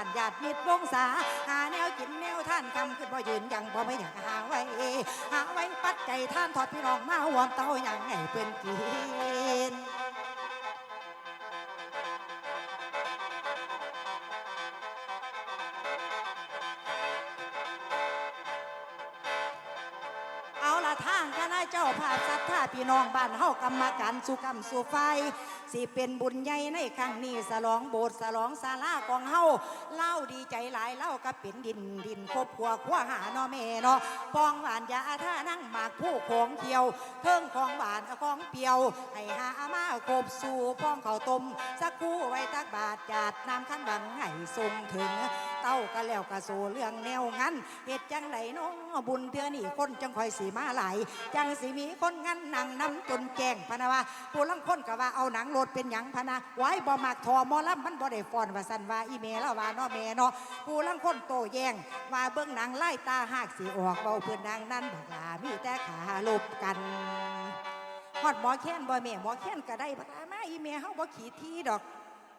านญาติมิตรวงศาหาแนวกินแนวท่านคำขึ้นบ่ยืนยังบ่ไม่อยากหาไว้ หาไว้ปัดใจท่านทอดพี่น้องมาหวมเต้าอย่างไงเป็นกิน จ้าภาพศรัทธาพี่น้องบ้านเฮากรรมการสุกรรมสุไฟสิเป็นบุญใหญ่ในครั้งนี้สลองโบสถ์สลองศาลาของเฮาเล่าดีใจหลายเล่าก็เป็นดินดินครบครัวครัวหาเนาะแม่เนาะปองหวานยาท่านั่งหมากผู้ของเที่ยว เทิงของหวานของเปียวให้หามาครบสู่พ้องเขาวต้มสักคู่ไว้ตักบาทจาดน้ำขั้นบังให้ส่งถึงเต้าก็แล้วก็สู่เรื่องแนวงั้นเหตุจังไหนน้องบุญเทือนี่คนจังคอยสีมาไหลจังสีมีคนงั้นนั่งน้ำจนแกงพนะว่าผู้ลังคนก็ว่าเอาหนังโลดเป็นหยังพนะไว้บ่มักทอมอลำมันบ่ได้ฟอนว่าสันว่าอีเมลว่านาะแม่เนาะผู้ลังคนโตแย่งว่าเบิ่งหนังไล่ตาหากสีออกเบาเพื่อนนางนั้นบักหลามีแต่ขาลบกันฮอดหมอแค้นบ่แม่หมอแค้นก็ได้บักลามาอีเมเฮาบ่ขี้ทีดอก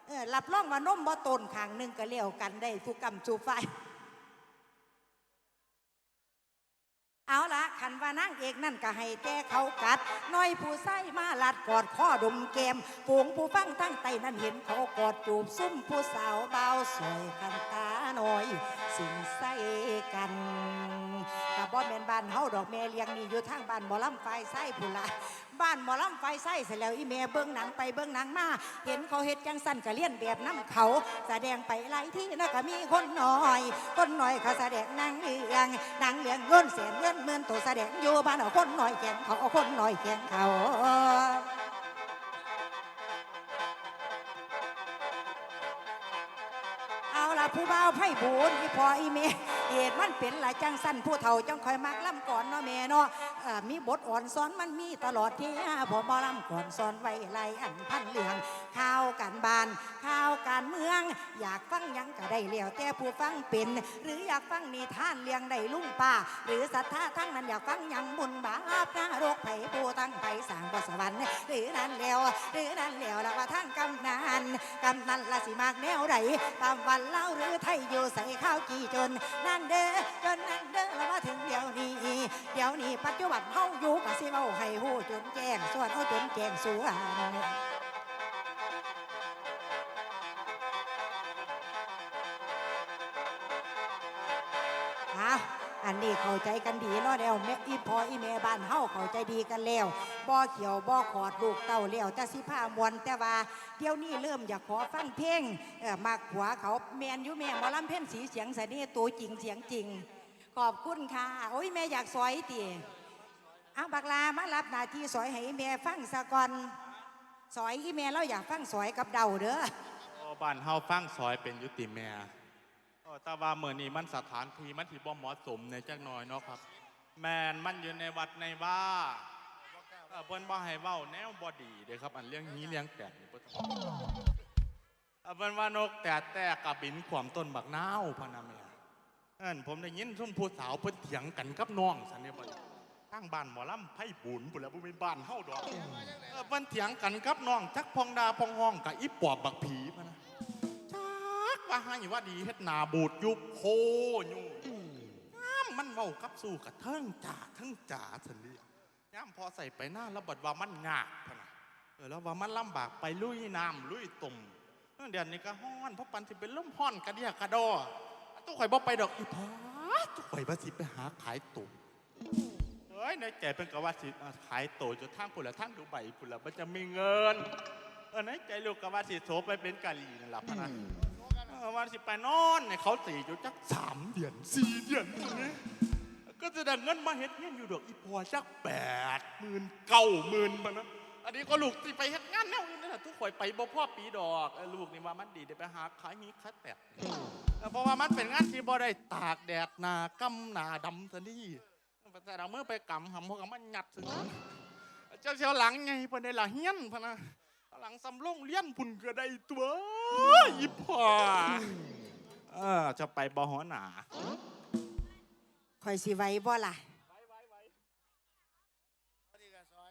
เออรับรองว่านมบ่ตนข้างหนึ่งก็เลี้ยวกันได้ทุกกรรมจูไฟเอาละขันว่านางเอกนั่นก็ให้แต่เขากัด น้อยผู้ใส่มาลัดกอดข้อดมเกมฝูงผู้ฟังตั้งไตนั่นเห็นเขากอดจูบซุ่มผู้สาวเบาสวยคันตาหน่อย สิ่งใส่กันกับบ่แม่นบ้านเฮาดอกแม่เลี้ยงนี่อยู่ทางบ้านหมอลำไฟไส้ผู้ละบ้านหมอลำไฟไส้เสร็จแล้วอีแม่เบิ่งหนังไปเบิ่งหนังมา เห็นเขาเฮ็ดจังสั่นก็เลียนแบบน้ำเขา แสดงไปหลายที่นะก็มีคนหน้อย คนหน้อยเขาแสดงนังเรื่องนังเรื่องเงินแสนเงินหมื่นตัวแสดงอยู่บ้านเอาคนหน้อยแข่งเขาเอาคนหน้อยแข่งเขาเอาละผู้บ่าวไพ่บูนอีพออีเม เหตุมันเป็นหลายจังสั้นผู้เฒ่าจังคอยมักล่ำก่อนเนาะแม่เนาะมีบทอ่อนซ้อนมันมีตลอดที่พอมาล่ำก่อนซ้อนไว้ไรอันพันเหลืองข่าวการบานข่าวการเมือง อยากฟังยังก็ได้เลี้ยวแต่ผู้ฟังเป็น หรืออยากฟังนิทานเลี้ยงได้ลุงป้าหรือศรัทธาทั้งนั้นอยากฟังยังบุญบาปนรกไผ่ผู้ตั้งไผ่สางบสวรรค์หรือนั่นแล้วหรือนั่นแล้วแล้วว่าทางกำนันกำนันละสิมากแนวใดตามวันเล่าหรือไทยอยู่ใส่ข้าวกี่จนนั่นเด้อจนนั่นเด้อแล้วมาถึงเดี๋ยวนี้ เดี๋ยวนี้ปัจจุบันเฮาอยู่กับสิเว้าให้ฮู้จนแจ้งส่วนเฮาจนแจ้งสวนเอา นี้เข้าใจกันดีเนาะแล้วแม่อีพออีแม่บ้านเฮาเข้าใจดีกันแล้วบ่เขียวบ่ขอดลูกเต้าแล้วแต่สิพามวนแต่ว่าเดี๋ยวนี้เริ่มอยากขอฟังเพลงเออมากหัวเขาแมนอยู่แม่หมอลำเพ่นสีเสียงใส่นี่ตัวจริงเสียงจริง ขอบคุณค่ะ โอ้ยแม่อยากสอยติเอาบักลามารับหน้าที่สอยให้อีแม่ฟังซะก่อนสอยอีแม่เราอยากฟังสอยกับเดาเด้อบ้านเฮาฟังซอยเป็นยุติแม่ แต่ว่าเมื่อนี้มันสถานที่มันที่บ่เหมาะสมในจักหน่อยเนาะครับ แมนมันอยู่ในวัดในว่าเออเพิ่นบ่ให้เว้าแนวบ่ดีเด้ครับ อันเรื่องนี้เรื่องแตกนี่บ่ต้องเออเพิ่นว่านกแต่แต่กับบินขวามต้นบักนาวพะนะแม่เอิ้นผมได้ยินซุ่มผู้สาวเพิ่นเถียงกันกับน้องซั่นเนี่ยบ่ตั้งบ้านหมอลำไผ่บุญพุ่นแหล้วบ่แม่นบ้านเฮาดอกเออเพิ่นเถียงกันกับน้องจักพองดาพองห้องกับอีปอบบักผีพะนะ ว่าให้ว่าดีเฮ็ดหนาบูดยุบโคอยู่น้ำมันเว้ากับสู้กับเทิงจ่าเทิงจ่าสันเดียวย่ำพอใส่ไปหน้าแล้วบัดว่ามันงากพะนะเออแล้วว่ามันลำบากไปลุยน้ำลุยตุ่มเดี๋ยวนี้ก็ฮ้อนเพราะปันสิเป็นล่มฮ้อนกระเดียกระดอตู้ข่อยบ่ไปดอกอีพาตู้ข่อยว่าสิไปหาขายตุ่มเฮ้ยในใจเป็นกว่าสิขายตุ่จนทางพุ่นละทางดูใบพุ่นละมันจะมีเงิน เออในใจลูกก็ว่าสิโสไปเป็นกะลีนั่นแหละพนะ ออวันสิไปนอนเนี่ยเขาตีอยู่จักสามเดือนสี่เดือนนี่ก็จะได้เงินมาเฮ็ดเงี้ยอยู่ดอกอีพอจักแปดหมื่นเก้าหมื่นปะนะอันนี้ก็ลูกที่ไปเฮ็ดงานแนวอื่นนั่นแหละทุกข่อยไปบ่พ่อปีดอกลูกนี่ว่ามันดีได้ไปหาขายมีขายแตกเออเพราะว่ามันเป็นงานที่บ่ได้ตากแดดหนากำหนาดำซะนี่แต่เราเมื่อไปกำหำพวกกำมันหยัดซึ่งเจ้าเชียวหลังไงเพิ่นได้ละเฮี้ยนพะนะ หลังสำลงเลี้ยนพุ่นก็ได้ตัวอีพ่อเออจะไปบ่หอหนาข่อยสิไหว้บ่ล่ะ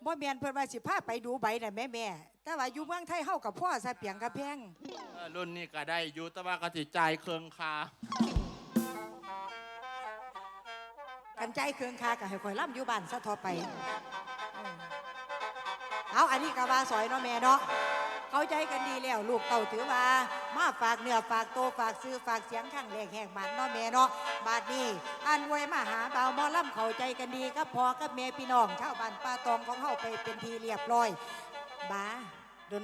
บ่แม่นเพิ่นว่าสิพาไปดูใบน่ะแม่แม่แต่ว่าอยู่เมืองไทยเฮากับพ่อซะเปียงกระแพงเออรุ่นนี้ก็ได้อยู่แต่ว่าก็สิจ่ายเครื่องคากันใจเครื่องคาก็ให้ข่อยล่ำอยู่บ้านซะทอไป เอาอันนี้ก็ว่าสอยเนาะแม่เนาะเข้าใจกันดีแล้วลูกเต่าถือว่ามาฝากเนื้อฝากโตวฝากซื้อฝากเสียงข้างแรกแหกมันเนาะแม่เนาะบาดนี้อันไว้มาหาเบาวหมอล่ำเข้าใจกันดีกับพ่อกับแม่พี่น้องชาวบ้านป้าตองของเฮาไปเป็นทีเรียบร้อยบ้า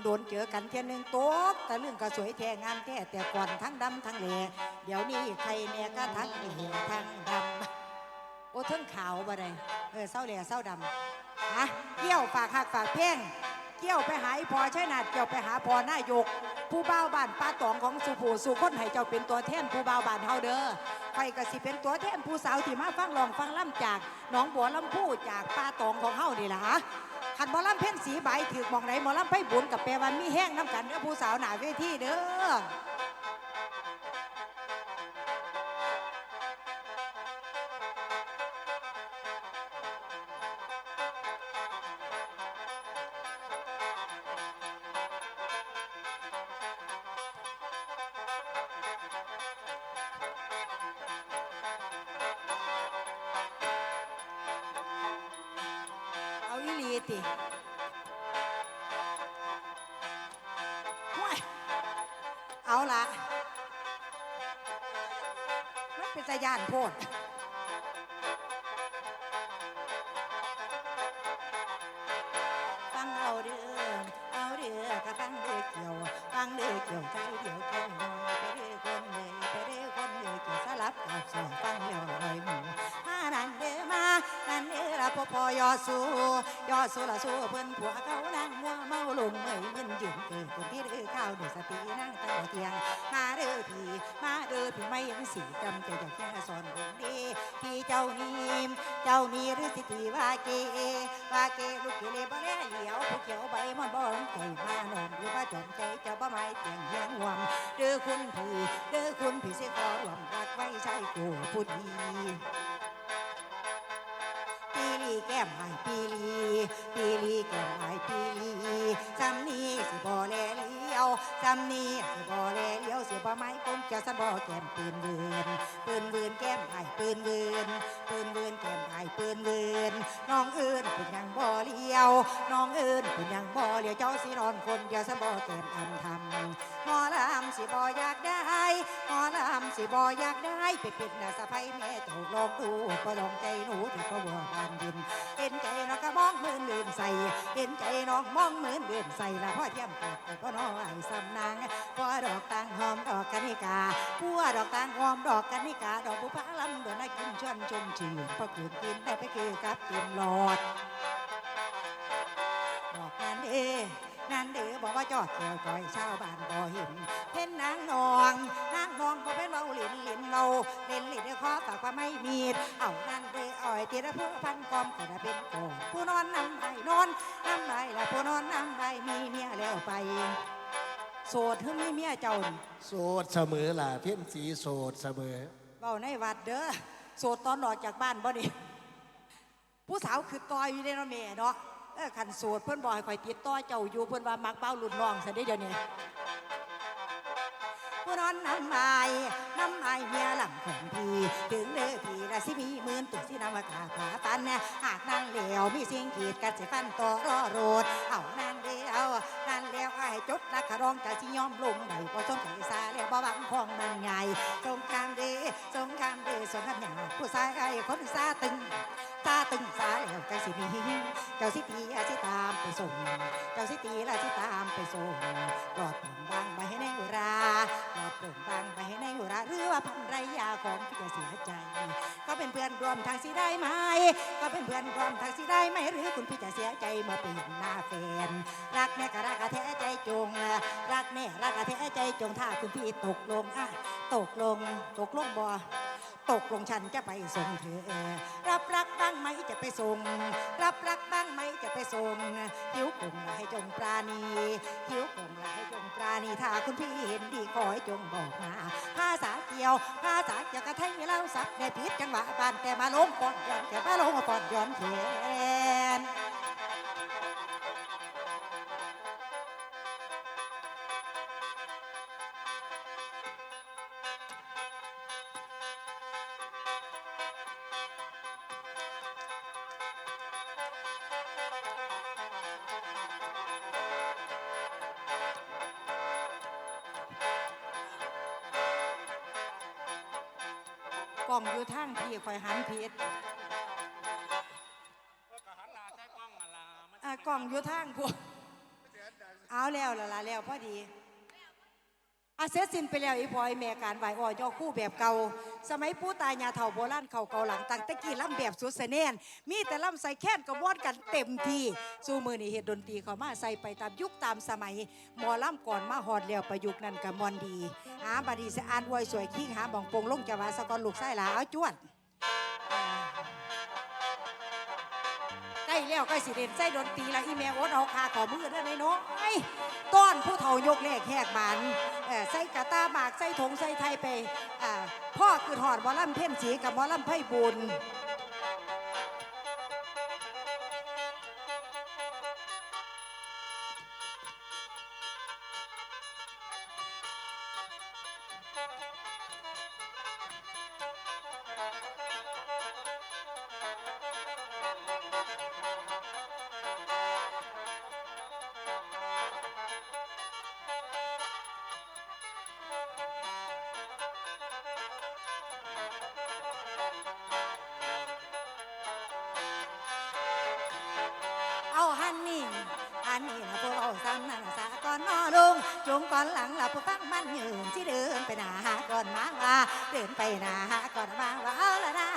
โดนๆเจอกันเทียหนึงโต๊ะแต่เรื่องก็สวยแท้งามแท้แต่ก่อนทั้งดำทั้งแหล่เดี๋ยวนี้ใครเนี่ยก็ทั้งแหล่ทั้งดำ โอ้เทั้งขาวบ่ได้เออเศร้าแหล่เศร้าดำ ฮะเกี่ยวฝากหักฝากเพ่งเกี่ยวไปหาอีพอใช่นาดเกี่ยวไปหาพอนายก ผู้บ่าวบ้านป้าตองของสุผูสุคนให้เจ้าเป็นตัวแทนผู้บ่าวบ้านเฮาเด้อไปก็สิเป็นตัวแทนผู้สาวที่มาฟังลองฟังล่ำจากหนองบัวลำพูจากป้าตองของเฮานี่ล่ะฮะขันหมอลำเพ่นสีใบถือมองไหนหมอลำไปบุญกับแปลวันมีแห้งน้ำกันเด้อผู้สาวหนาเวทีเด้อ เอาอีหลีติว้ยเอาละมันเป็นตะยานโพด เอาเดือเอาเดือก็ฟังเด้อเกี่ยวฟังเด้อเกี่ยวใจเดียวแก้วน้อยไปเด้อคนเลยไปเด้อคนเลยเกี่ยวสลับกับสองฟังแล้วลอยหมูมานั่นเดือมานั่นเดือละพ่อพ่อยอสู้ยอสู้ละสู้เพื่อนผัวเขานั่งมัว ลงเมยมึนยืนเกิดคนที่เด้อข้าวเด้อสตินั่งตั้งเทียงมาเด้อพี่มาเด้อพี่ไม่ยังสีจำใจจากแค่สอนลงดีพี่เจ้านี่เจ้านี่หรือสิทีว่าเกว่าเกลูกเกเลบ่แลเหลียวผู้เขียวใบมันบ่ลำใจมาหนอมหรือว่าจอมใจเจ้าบ่ไม้เตียงเฮียงหวมเด้อคุณพี่เด้อคุณพี่สิขอรวมรักไว้ใช้กูผู้ดีปีลีแก้มหายปีลีปีลีแก้มหายปีลี จำนี้สิบ่แลเลี้ยวจำนี้สิบ่แลเลี้ยวสิบ่ไม้กลมเจ้าสันบ่แก้มปืนเวือนปืนเวือนแก้มหายปืนเวือนปืนเวือนแก้มหายปืนเวือนน้องเอิญเป็นยังบ่เลี้ยว น้องเอิญเป็นยังบ่เลี้ยวเจ้าสินอนคนเดียวสันบ่แก้มอำทำหมอลำสิบ่อยากได้หมอลำสิบ่อยากได้ไปเป็นน่ะสะใภ้แม่เจ้าลองดูก็ลองใจหนูที่ก็บ่บานดินเห็นใจน้องก็ม องมือเลื่นใส่เห็นใจน้องมองมือเลื่นใส่ละพ่อเทียมปากแต่ก็น้อยสำนางพ่อดอกตางหอมดอกกันิกาพัวดอกตางหอมดอกกันิกาดอกบุพาลำเดินให้กินชวนชมชื่นพอคืนกินได้ไปคือกับเกินหลอด นั่นเด้บอกว่าจอดแก้วจอยชาวบ้านบ่เห็นเห็นนางนองนางนองก็เป็นเราหลินหลินเราเล่นหลินได้ขอฝากว่าไม่มีดเอานั่นเด้อ่อยตีระเพื่อพันกอมก็ได้เป็นโกดผู้นอนน้ำไปนอนน้ำไปละผู้นอนน้ำไปมีเมียแล้วไปโสดหรือมีเมียเจ้าน์โสดเสมอล่ะเพี้ยนสีโสดเสมอเบาในวัดเด้อโสดตอนออกจากบ้านบ่นี่ผู้สาวคือตอยอยู่ในเนาะแม่เนาะ เออขันโสดเพิ่อนบอกให้ข่อยติดต่อเจ้าอยู่เพิ่อนว่ามักเบ้ารุ่นน้องซะเด้เดี๋ยวนี้ผู้นอนน้ำไม้น้ำไม้เมียหลังของพี่ถึงเด้อพี่ละสิมีหมื่นตุกสินำมาขาผาตันเนี่ยหากนั่งเหลวมีสิ่งขีดกัดสิฟันต่อรอโรดเอานั่นเดียวนั่นแล้วไอ้จดรักขรองจะสิยอมลงไหนพอสมใจซาแล้วบ่หวังของมันไงสงครามเดสงครามเดสงครามหยาผู้ชายไอ้คนซาตึง ตาตึงสาแล้วใจสิมีเจ้าสิตีอาสิตามไปส่ง เจ้าสิตีและสิตามไปส่งปลอดโปร่งบางไปให้ในอุราปลอดโปร่งบางไปให้ในอุราหรือว่าพันไรยาของพี่จะเสียใจ ก็เป็นเพื่อนรวมทางสิได้ไหม ก็เป็นเพื่อนรวมทางสิได้ไหมหรือคุณพี่จะเสียใจเมื่อไปเห็นหน้าแฟนรักแม่ก็รักกะแท้ใจจง รักแม่รักกะแท้ใจจงถ้าคุณพี่ตกลงอะตกลงตกลงบ่ตกลงฉันจะไปส่งเธอรับรักางไหมจะไปส่ง รับรักบ้างไหมจะไปส่ง หิวกงละให้จงปราณี หิวกงละให้จงปราณีถ้าคุณพี่เห็นดีขอให้จงบอกมาภาษาเกี่ยวภาษาเกี่ยวกระทั่งเล่าสับในพิษจังหวะบานแต่มาลงก่อนย้อนแต่มาลงก่อนย้อนเถ กล้องอยู่ทางพี่คอยหันผิดอ่ากล้องอยู่ทางพวกเอาแล้วละละแล้วพอดี อาเสร็จสิ้นไปแล้วอีพอยแม่การไหวอ่อยอคู่แบบเก่า สมัยปู่ตายยาเฒ่าโบราณเขาเก่าหลังตั้งตะกี้ล่ำแบบสุดเสน่นมีแต่ล่ำใส่แค้นกระวอนกันเต็มทีสู้มือนี่เฮ็ดดนตรีเขามาใส่ไปตามยุคตามสมัยหมอล่ำก่อนมาฮอดแล้วประยุกต์นั่นกับมอนดี หาบดีสะอานอวยสวยคิงหาบองโปงลงจะวาสะกอนลูกไส้หลาเอาจวด ล้แล้วใกล้สิเด่นใส่ดนตรีแล้วอีแมวอดเอาคาขอมือเด้อในน้อยต้อนผู้เฒ่ายกเลขแหกบานเอ่อใส่กะตาหมากใส่ถงใส่ไทยไปอ่าพ่อคือหอดหมอลำเพ่นสีกับหมอลำไพ่บุญ งจงก่อนหลังละผู้ฟังมันยืนที่เดินไปหนาหาก่อนมาว่าเดินไปหนาหาก่อนมาว่าเอาละนะ